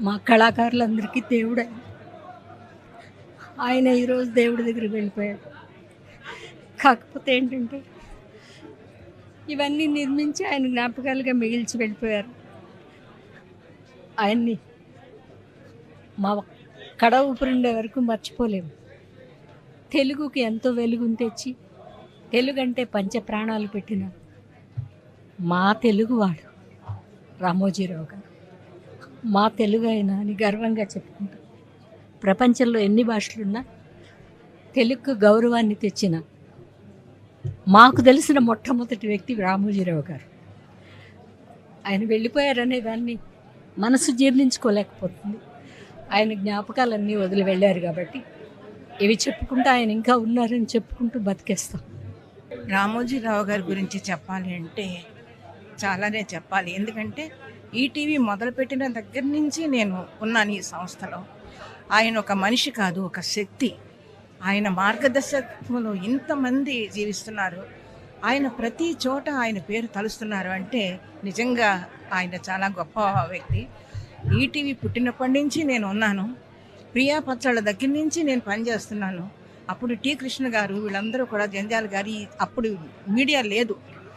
మా కళాకారులందరికీ దేవుడే. ఆయన. ఆయన ఈరోజు దేవుడి దగ్గరికి వెళ్ళిపోయాడు. కాకపోతే ఏంటంటే ఇవన్నీ నిర్మించి ఆయన జ్ఞాపకాలుగా మిగిల్చి వెళ్ళిపోయారు. ఆయన్ని మా కడ ఊపిరిండే వరకు మర్చిపోలేము. తెలుగుకి ఎంతో వెలుగుని తెచ్చి తెలుగు అంటే పంచ ప్రాణాలు పెట్టిన మా తెలుగువాడు రామోజీరావు గారు. మా తెలుగు అయినా అని గర్వంగా చెప్పుకుంటాం. ప్రపంచంలో ఎన్ని భాషలున్నా తెలుగుకు గౌరవాన్ని తెచ్చిన మాకు తెలిసిన మొట్టమొదటి వ్యక్తి రామోజీరావు గారు. ఆయన వెళ్ళిపోయారనే దాన్ని మనసు జీర్ణించుకోలేకపోతుంది. ఆయన జ్ఞాపకాలన్నీ వదిలి వెళ్ళారు కాబట్టి ఇవి చెప్పుకుంటూ ఆయన ఇంకా ఉన్నారని చెప్పుకుంటూ బతికేస్తాం. రామోజీరావు గారి గురించి చెప్పాలి అంటే చాలానే చెప్పాలి. ఎందుకంటే ఈటీవీ మొదలుపెట్టిన దగ్గర నుంచి నేను ఉన్నాను ఈ సంస్థలో. ఆయన ఒక మనిషి కాదు ఒక శక్తి. ఆయన మార్గదర్శకంలో ఇంతమంది జీవిస్తున్నారు. ఆయన ప్రతి చోట ఆయన పేరు తలుస్తున్నారు అంటే నిజంగా ఆయన చాలా గొప్ప వ్యక్తి. ఈటీవీ పుట్టినప్పటి నుంచి నేను ఉన్నాను. ప్రియా పచ్చళ్ళ దగ్గర నుంచి నేను పనిచేస్తున్నాను. అప్పుడు టీ కృష్ణ గారు వీళ్ళందరూ కూడా జంజాల గారి అప్పుడు మీడియా లేదు.